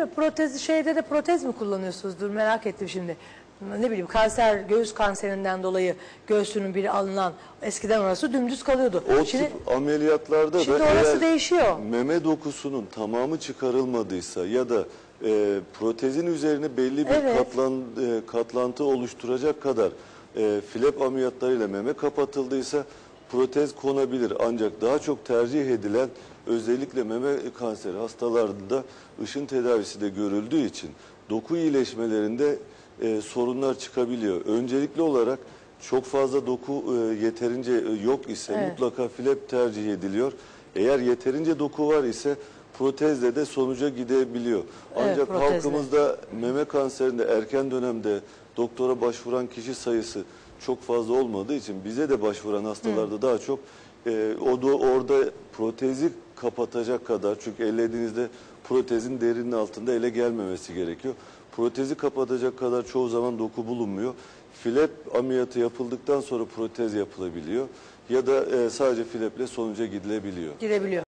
mi? Protez şeyde de protez mi kullanıyorsunuzdur merak ettim şimdi. Ne bileyim kanser, göğüs kanserinden dolayı göğsünün biri alınan eskiden orası dümdüz kalıyordu. O şimdi tip ameliyatlarda şimdi da orası eğer değişiyor. meme dokusunun tamamı çıkarılmadıysa ya da e, protezin üzerine belli bir Evet. katlan, e, katlantı oluşturacak kadar e, flap ameliyatlarıyla meme kapatıldıysa protez konabilir. Ancak daha çok tercih edilen özellikle meme kanseri hastalarında ışın tedavisi de görüldüğü için doku iyileşmelerinde e, sorunlar çıkabiliyor. Öncelikli olarak çok fazla doku e, yeterince e, yok ise Evet. mutlaka flap tercih ediliyor. Eğer yeterince doku var ise protezle de sonuca gidebiliyor. Ancak protezle. halkımızda meme kanserinde erken dönemde doktora başvuran kişi sayısı çok fazla olmadığı için bize de başvuran hastalarda daha çok e, o da orada protezi kapatacak kadar çünkü ellediğinizde protezin derinin altında ele gelmemesi gerekiyor. Protezi kapatacak kadar çoğu zaman doku bulunmuyor. Flap ameliyatı yapıldıktan sonra protez yapılabiliyor ya da e, sadece flaple sonuca gidilebiliyor. Girebiliyor.